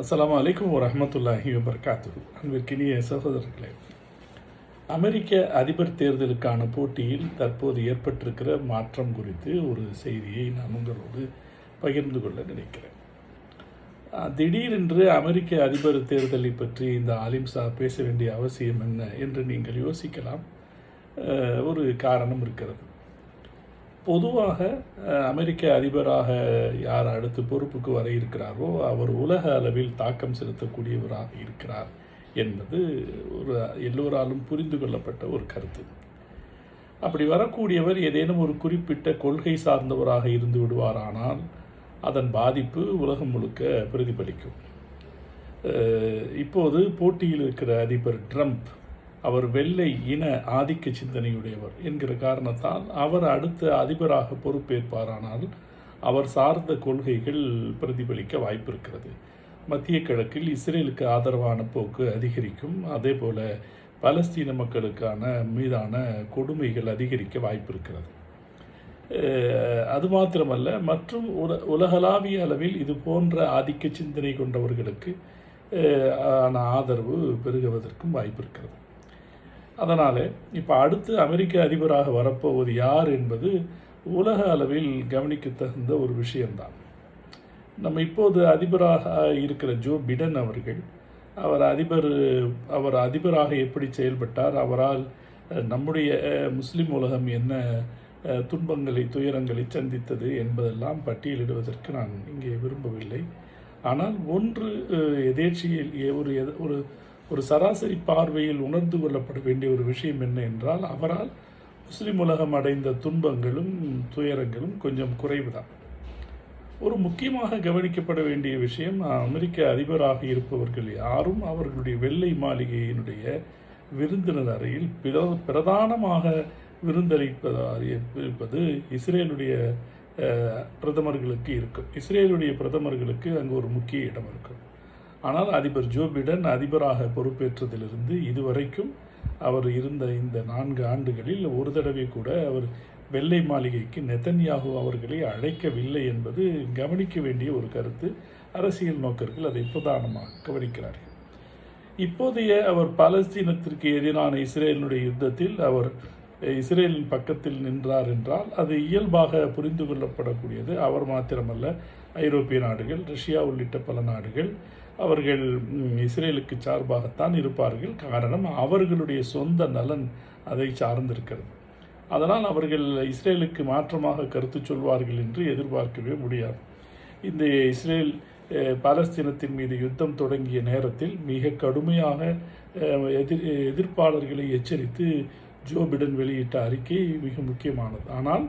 அஸ்லாம் அலைக்கும் வரமத்துல்லாஹி வபர்காத்து அன்பிற்கினிய சகோதரர்களே அமெரிக்க அதிபர் தேர்தலுக்கான போட்டியில் தற்போது ஏற்பட்டிருக்கிற மாற்றம் குறித்து ஒரு செய்தியை நான் உங்களோடு பகிர்ந்து கொள்ள நினைக்கிறேன். திடீரென்று அமெரிக்க அதிபர் தேர்தலை பற்றி இந்த ஆலிம்சா பேச வேண்டிய அவசியம் என்ன என்று நீங்கள் யோசிக்கலாம். ஒரு காரணம் இருக்கிறது. பொதுவாக அமெரிக்க அதிபராக யார் அடுத்து பொறுப்புக்கு வர இருக்கிறாரோ அவர் உலக அளவில் தாக்கம் செலுத்தக்கூடியவராக இருக்கிறார் என்பது ஒரு எல்லோராலும் புரிந்து கொள்ளப்பட்ட ஒரு கருத்து. அப்படி வரக்கூடியவர் ஏதேனும் ஒரு குறிப்பிட்ட கொள்கை சார்ந்தவராக இருந்து விடுவாரானால் அதன் பாதிப்பு உலகம் முழுக்க பிரதிபலிக்கும். இப்போது போட்டியில் இருக்கிற அதிபர் ட்ரம்ப் அவர் வெள்ளை இன ஆதிக்க சிந்தனையுடையவர் என்கிற காரணத்தால் அவர் அடுத்த அதிபராக பொறுப்பேற்பாரானால் அவர் சார்ந்த கொள்கைகள் பிரதிபலிக்க வாய்ப்பு இருக்கிறது மத்திய கிழக்கில் இஸ்ரேலுக்கு ஆதரவான போக்கு அதிகரிக்கும். அதே போல பலஸ்தீன மக்களுக்கான மீதான கொடுமைகள் அதிகரிக்க வாய்ப்பு இருக்கிறது அது மாத்திரமல்ல மற்றும் உல உலகளாவிய அளவில் இது போன்ற ஆதிக்க சிந்தனை கொண்டவர்களுக்கு ஆன ஆதரவு பெருகுவதற்கும் வாய்ப்பு இருக்கிறது அதனால் இப்போ அடுத்து அமெரிக்க அதிபராக வரப்போவது யார் என்பது உலக அளவில் கவனிக்க தகுந்த ஒரு விஷயம்தான். நம்ம இப்போது அதிபராக இருக்கிற ஜோ பிடன் அவர்கள் அவர் அதிபர் அவர் அதிபராக எப்படி செயல்பட்டார் அவரால் நம்முடைய முஸ்லீம் உலகம் என்ன துன்பங்களை துயரங்களை சந்தித்தது என்பதெல்லாம் பட்டியலிடுவதற்கு நான் இங்கே விரும்பவில்லை. ஆனால் ஒன்று எதேச்சியில் எதேர்ச்சியில் ஒரு ஒரு ஒரு சராசரி பார்வையில் உணர்ந்து கொள்ளப்பட வேண்டிய ஒரு விஷயம் என்ன என்றால் அவரால் முஸ்லிம் உலகம் அடைந்த துன்பங்களும் துயரங்களும் கொஞ்சம் குறைவுதான். ஒரு முக்கியமாக கவனிக்கப்பட வேண்டிய விஷயம் அமெரிக்க அதிபராக இருப்பவர்கள் யாரும் அவர்களுடைய வெள்ளை மாளிகையினுடைய விருந்தினர் அறையில் பிரதானமாக விருந்தளிப்பது இருப்பது இஸ்ரேலுடைய பிரதமர்களுக்கு இருக்கும். இஸ்ரேலுடைய பிரதமர்களுக்கு அங்கு ஒரு முக்கிய இடம் இருக்கும். ஆனால் அதிபர் ஜோ பிடன் அதிபராக பொறுப்பேற்றதிலிருந்து இதுவரைக்கும் அவர் இருந்த இந்த நான்கு ஆண்டுகளில் ஒரு தடவை கூட அவர் வெள்ளை மாளிகைக்கு நெதன்யாகு அவர்களை அழைக்கவில்லை என்பது கவனிக்க வேண்டிய ஒரு கருத்து. அரசியல் நோக்கர்கள் அதை பிரதானமாக கவனிக்கிறார்கள். இப்போதைய அவர் பாலஸ்தீனத்திற்கு எதிரான இஸ்ரேலினுடைய யுத்தத்தில் அவர் இஸ்ரேலின் பக்கத்தில் நின்றார் என்றால் அது இயல்பாக புரிந்து கொள்ளப்படக்கூடியது. அவர் மாத்திரமல்ல ஐரோப்பிய நாடுகள் ரஷ்யா உள்ளிட்ட பல நாடுகள் அவர்கள் இஸ்ரேலுக்கு சார்பாகத்தான் இருப்பார்கள். காரணம் அவர்களுடைய சொந்த நலன் அதை சார்ந்திருக்கிறது. அதனால் அவர்கள் இஸ்ரேலுக்கு மாற்றமாக கருத்து சொல்வார்கள் என்று எதிர்பார்க்கவே முடியாது. இந்த இஸ்ரேல் பாலஸ்தீனத்தின் மீது யுத்தம் தொடங்கிய நேரத்தில் மிக கடுமையாக எதிர் எதிர்ப்பாளர்களை எச்சரித்து ஜோ பிடன் வெளியிட்ட அறிக்கை மிக முக்கியமானது. ஆனால்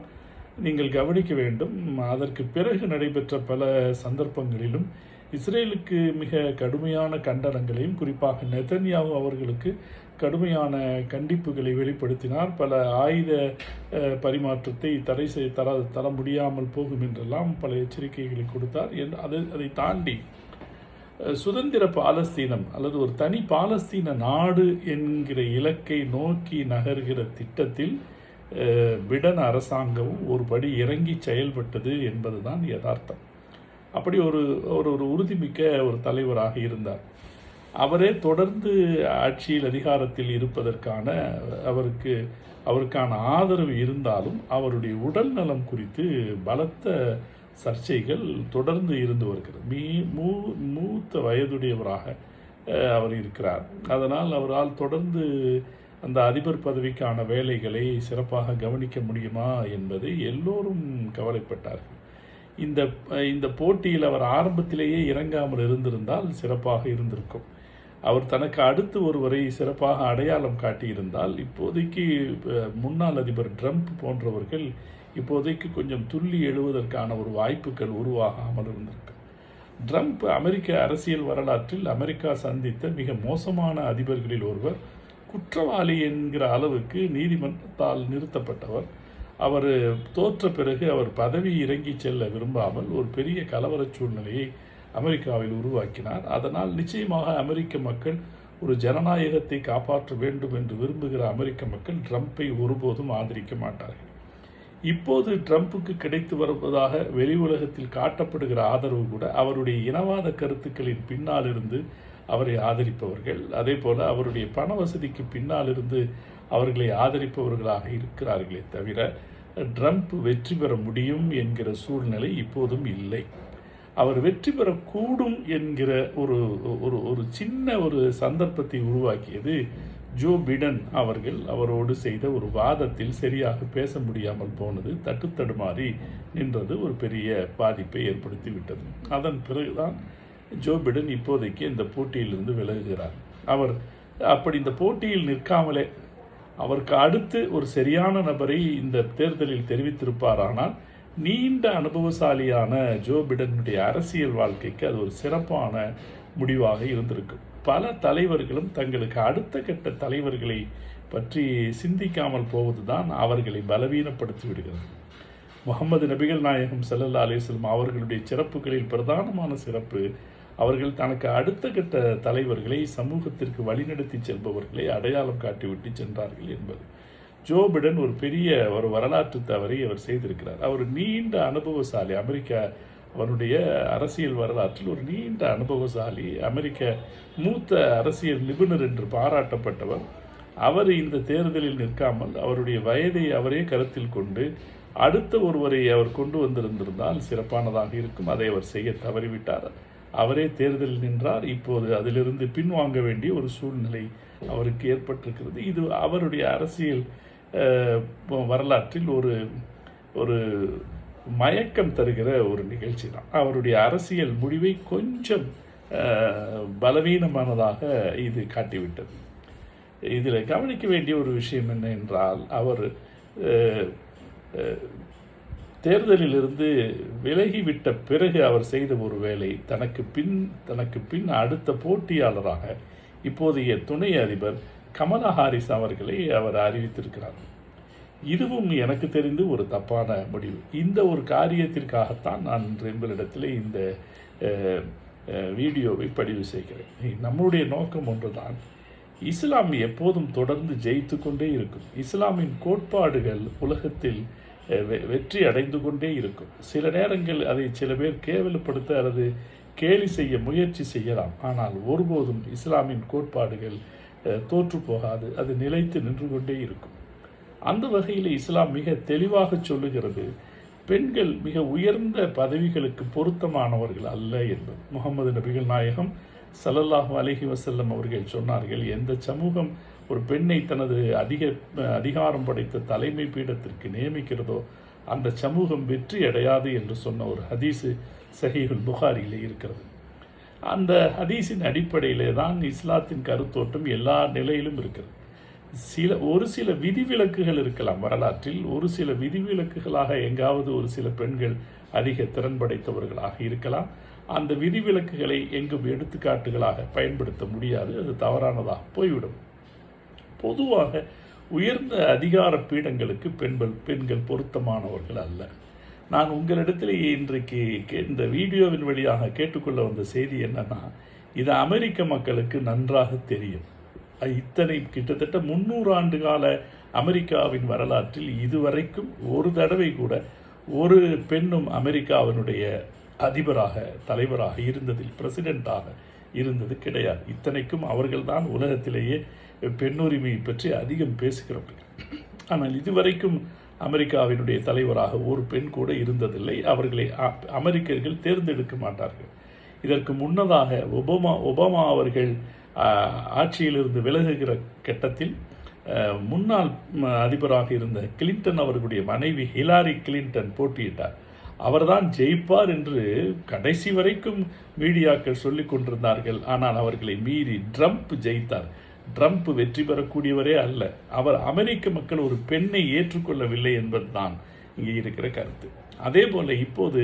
நீங்கள் கவனிக்க வேண்டும் அதற்கு பிறகு நடைபெற்ற பல சந்தர்ப்பங்களிலும் இஸ்ரேலுக்கு மிக கடுமையான கண்டனங்களையும் குறிப்பாக நெதன்யாவு அவர்களுக்கு கடுமையான கண்டிப்புகளை வெளிப்படுத்தினார். பல ஆயுத பரிமாற்றத்தை தடை செய்ய தர தர முடியாமல் போகும் என்றெல்லாம் பல எச்சரிக்கைகளை கொடுத்தார். என்று அதை அதை தாண்டி சுதந்திர பாலஸ்தீனம் அல்லது ஒரு தனி பாலஸ்தீன நாடு என்கிற இலக்கை நோக்கி நகர்கிற திட்டத்தில் பிடன் அரசாங்கமும் ஒரு படி இறங்கி செயல்பட்டது என்பதுதான் யதார்த்தம். அப்படி ஒரு ஒரு ஒரு உறுதிமிக்க ஒரு தலைவராக இருந்தார். அவரே தொடர்ந்து ஆட்சியில் அதிகாரத்தில் இருப்பதற்கான அவருக்கு அவருக்கான ஆதரவு இருந்தாலும் அவருடைய உடல் நலம் குறித்து பலத்த சர்ச்சைகள் தொடர்ந்து இருந்து வருகிறது. மீ மூ மூத்த வயதுடையவராக அவர் இருக்கிறார். அதனால் அவரால் தொடர்ந்து அந்த அதிபர் பதவிக்கான வேலைகளை சிறப்பாக கவனிக்க முடியுமா என்பதை எல்லோரும் கவலைப்பட்டார்கள். இந்த இந்த போட்டியில் அவர் ஆரம்பத்திலேயே இறங்காமல் இருந்திருந்தால் சிறப்பாக இருந்திருக்கும். அவர் தனக்கு அடுத்து ஒருவரை சிறப்பாக அடையாளம் காட்டியிருந்தால் இப்போதைக்கு முன்னாள் அதிபர் ட்ரம்ப் போன்றவர்கள் இப்போதைக்கு கொஞ்சம் துள்ளி எழுவதற்கான ஒரு வாய்ப்புகள் உருவாகாமல் இருந்திருக்கு ட்ரம்ப் அமெரிக்க அரசியல் வரலாற்றில் அமெரிக்கா சந்தித்த மிக மோசமான அதிபர்களில் ஒருவர் குற்றவாளி என்கிற அளவுக்கு நீதிமன்றத்தால் நிறுத்தப்பட்டவர். அவர் தோற்ற பிறகு அவர் பதவி இறங்கி செல்ல விரும்பாமல் ஒரு பெரிய கலவர சூழ்நிலையை அமெரிக்காவில் உருவாக்கினார். அதனால் நிச்சயமாக அமெரிக்க மக்கள் ஒரு ஜனநாயகத்தை காப்பாற்ற வேண்டும் என்று விரும்புகிற அமெரிக்க மக்கள் ட்ரம்ப்பை ஒருபோதும் ஆதரிக்க மாட்டார்கள். இப்போது ட்ரம்ப்புக்கு கிடைத்து வருவதாக வெளி உலகத்தில் காட்டப்படுகிற ஆதரவு கூட அவருடைய இனவாத கருத்துக்களின் பின்னால் இருந்து அவரை ஆதரிப்பவர்கள். அதே போல் அவருடைய பண வசதிக்கு பின்னால் இருந்து அவர்களை ஆதரிப்பவர்களாக இருக்கிறார்களே தவிர ட்ரம்ப் வெற்றி பெற முடியும் என்கிற சூழ்நிலை இப்போதும் இல்லை. அவர் வெற்றி பெறக்கூடும் என்கிற ஒரு ஒரு ஒரு சின்ன ஒரு சந்தர்ப்பத்தை உருவாக்கியது ஜோ பிடன் அவர்கள் அவரோடு செய்த ஒரு வாதத்தில் சரியாக பேச முடியாமல் போனது தட்டுத்தடுமாறி நின்றது ஒரு பெரிய பாதிப்பை ஏற்படுத்தி விட்டது அதன் பிறகுதான் ஜோ பிடன் இப்போதைக்கு இந்த போட்டியிலிருந்து விலகுகிறார். அவர் அப்படி இந்த போட்டியில் நிற்காமலே அவருக்கு அடுத்து ஒரு சரியான நபரை இந்த தேர்தலில் தெரிவித்திருப்பாரானால் நீண்ட அனுபவசாலியான ஜோ பிடனுடைய அரசியல் வாழ்க்கைக்கு அது ஒரு சிறப்பான முடிவாக இருந்திருக்கும் பல தலைவர்களும் தங்களுக்கு அடுத்த கட்ட தலைவர்களை பற்றி சிந்திக்காமல் போவதுதான் அவர்களை பலவீனப்படுத்தி விடுகிறது. முகமது நபிகள் நாயகம் செல்லல்லா அலைஹி அவர்களுடைய சிறப்புகளில் பிரதானமான சிறப்பு அவர்கள் தனக்கு அடுத்த கட்ட தலைவர்களை சமூகத்திற்கு வழிநடத்தி செல்பவர்களை அடையாளம் காட்டிவிட்டு சென்றார்கள் என்பது. ஜோ பிடன் ஒரு பெரிய ஒரு வரலாற்று தவறை அவர் செய்திருக்கிறார். அவர் நீண்ட அனுபவசாலி. அமெரிக்கா அவருடைய அரசியல் வரலாற்றில் ஒரு நீண்ட அனுபவசாலி. அமெரிக்க மூத்த அரசியல் நிபுணர் என்று பாராட்டப்பட்டவர். அவர் இந்த தேர்தலில் நிற்காமல் அவருடைய வயதை அவரே கருத்தில் கொண்டு அடுத்த ஒருவரை அவர் கொண்டு வந்திருந்திருந்தால் சிறப்பானதாக இருக்கும். அதை அவர் செய்ய தவறிவிட்டார். அவரே தேர்தலில் நின்றார். இப்போது அதிலிருந்து பின்வாங்க வேண்டிய ஒரு சூழ்நிலை அவருக்கு ஏற்பட்டிருக்கிறது. இது அவருடைய அரசியல் வரலாற்றில் ஒரு ஒரு மயக்கம் தருகிற ஒரு நிகழ்ச்சி தான். அவருடைய அரசியல் முடிவை கொஞ்சம் பலவீனமானதாக இது காட்டிவிட்டது. இதில் கவனிக்க வேண்டிய ஒரு விஷயம் என்ன என்றால் அவர் தேர்தலில் இருந்து தேர்தலிலிருந்து விலகிவிட்ட பிறகு அவர் செய்த ஒரு வேலை தனக்கு பின் தனக்கு பின் அடுத்த போட்டியாளராக இப்போதைய துணை அதிபர் கமலா ஹாரிஸ் அவர்களை அவர் அறிவித்திருக்கிறார். இதுவும் எனக்கு தெரிந்து ஒரு தப்பான முடிவு. இந்த ஒரு காரியத்திற்காகத்தான் நான் இன்று உங்களிடத்தில் இந்த வீடியோவை பதிவு செய்கிறேன். நம்முடைய நோக்கம் ஒன்றுதான் இஸ்லாம் எப்போதும் தொடர்ந்து ஜெயித்து கொண்டே இருக்கும். இஸ்லாமின் கோட்பாடுகள் உலகத்தில் வெற்றி அடைந்து கொண்டே இருக்கும். சில நேரங்கள் அதை சில பேர் கேவலப்படுத்த அல்லது கேலி செய்ய முயற்சி செய்யலாம். ஆனால் ஒருபோதும் இஸ்லாமின் கோட்பாடுகள் தோற்று போகாது. அது நிலைத்து நின்று கொண்டே இருக்கும். அந்த வகையில் இஸ்லாம் மிக தெளிவாக சொல்லுகிறது பெண்கள் மிக உயர்ந்த பதவிகளுக்கு பொருத்தமானவர்கள் அல்ல என்பது. முகமது நபிகள் நாயகம் சல்லல்லாஹு அலஹி வசல்லம் அவர்கள் சொன்னார்கள் எந்த சமூகம் ஒரு பெண்ணை தனது அதிக அதிகாரம் படைத்த தலைமை பீடத்திற்கு நியமிக்கிறதோ அந்த சமூகம் வெற்றி அடையாது என்று சொன்ன ஒரு ஹதீஸு சஹீஹுல் புகாரியில் இருக்கிறது. அந்த ஹதீஸின் அடிப்படையிலே தான் இஸ்லாத்தின் கருத்தோட்டம் எல்லா நிலையிலும் இருக்கிறது. சில ஒரு சில விதிவிலக்குகள் இருக்கலாம் வரலாற்றில் ஒரு சில விதிவிலக்குகளாக எங்காவது ஒரு சில பெண்கள் அதிக திறன் படைத்தவர்களாக இருக்கலாம். அந்த விதிவிலக்குகளை எங்கும் எடுத்துக்காட்டுகளாக பயன்படுத்த முடியாது அது தவறானதாக போய்விடும். பொதுவாக உயர்ந்த அதிகார பீடங்களுக்கு பெண்கள் பெண்கள் பொருத்தமானவர்கள் அல்ல. நான் உங்களிடத்தில் இன்றைக்கு இந்த வீடியோவின் வழியாக கேட்டுக்கொள்ள வந்த செய்தி என்னன்னா இது அமெரிக்க மக்களுக்கு நன்றாக தெரியும். இத்தனை கிட்டத்தட்ட முந்நூறு ஆண்டு கால அமெரிக்காவின் வரலாற்றில் இதுவரைக்கும் ஒரு தடவை கூட ஒரு பெண்ணும் அமெரிக்காவினுடைய அதிபராக தலைவராக இருந்ததில் பிரசிடெண்ட்டாக இருந்தது கிடையாது. இத்தனைக்கும் அவர்கள்தான் உலகத்திலேயே பெண்ணுரிமையை பற்றி அதிகம் பேசுகிறவர்கள். ஆனால் இதுவரைக்கும் அமெரிக்காவினுடைய தலைவராக ஒரு பெண் கூட இருந்ததில்லை. அவர்களை அமெரிக்கர்கள் தேர்ந்தெடுக்க மாட்டார்கள். இதற்கு முன்னதாக ஒபாமா ஒபாமா அவர்கள் ஆட்சியிலிருந்து விலகுகிற கட்டத்தில் முன்னாள் அதிபராக இருந்த கிளின்டன் அவர்களுடைய மனைவி ஹிலாரி கிளின்டன் போட்டியிட்டார். அவர்தான் ஜெயிப்பார் என்று கடைசி வரைக்கும் மீடியாக்கள் சொல்லிக் கொண்டிருந்தார்கள். ஆனால் அவர்களை மீறி ட்ரம்ப் ஜெயித்தார். ட்ரம்ப் வெற்றி பெறக்கூடியவரே அல்ல. அவர் அமெரிக்க மக்கள் ஒரு பெண்ணை ஏற்றுக்கொள்ளவில்லை என்பதுதான் இங்கே இருக்கிற கருத்து. அதே போல இப்போது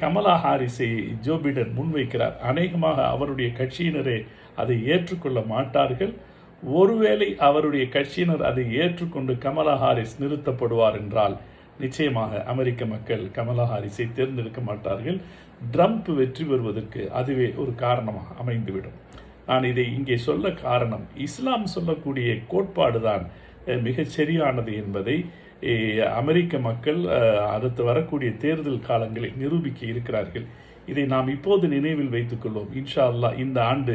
கமலா ஹாரிஸை ஜோ பிடன் முன்வைக்கிறார். அநேகமாக அவருடைய கட்சியினரே அதை ஏற்றுக்கொள்ள மாட்டார்கள். ஒருவேளை அவருடைய கட்சியினர் அதை ஏற்றுக்கொண்டு கமலா ஹாரிஸ் நிறுத்தப்படுவார் என்றால் நிச்சயமாக அமெரிக்க மக்கள் கமலா ஹாரிஸை தேர்ந்தெடுக்க மாட்டார்கள். ட்ரம்ப் வெற்றி பெறுவதற்கு அதுவே ஒரு காரணமாக அமைந்துவிடும். நான் இதை இங்கே சொல்ல காரணம் இஸ்லாம் சொல்லக்கூடிய கோட்பாடு தான் மிகச் சரியானது என்பதை அமெரிக்க மக்கள் அடுத்து வரக்கூடிய தேர்தல் காலங்களை நிரூபிக்க இருக்கிறார்கள். இதை நாம் இப்போது நினைவில் வைத்துக்கொள்வோம் இன்ஷா அல்லாஹ் இந்த ஆண்டு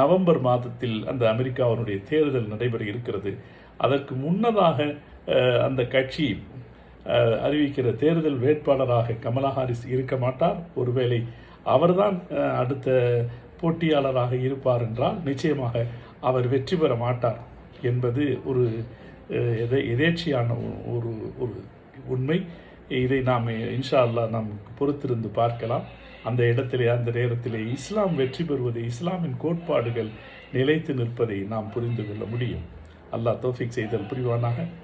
நவம்பர் மாதத்தில் அந்த அமெரிக்காவினுடைய தேர்தல் நடைபெற இருக்கிறது. அதற்கு முன்னதாக அந்த கட்சி அறிவிக்கிற தேர்தல் வேட்பாளராக கமலா ஹாரிஸ் இருக்க மாட்டார். ஒருவேளை அவர்தான் அடுத்த போட்டியாளராக இருப்பார் என்றால் நிச்சயமாக அவர் வெற்றி பெற மாட்டார் என்பது ஒரு எதை எதேச்சியான ஒரு ஒரு உண்மை. இதை நாம் இன்ஷா அல்லாஹ் நாம் பொறுத்திருந்து பார்க்கலாம். அந்த இடத்திலே அந்த நேரத்திலே இஸ்லாம் வெற்றி பெறுவதை இஸ்லாமின் கோட்பாடுகள் நிலைத்து நிற்பதை நாம் புரிந்து கொள்ள முடியும். அல்லாஹ் தௌஃபிக் செய்தல் புரிவானாக.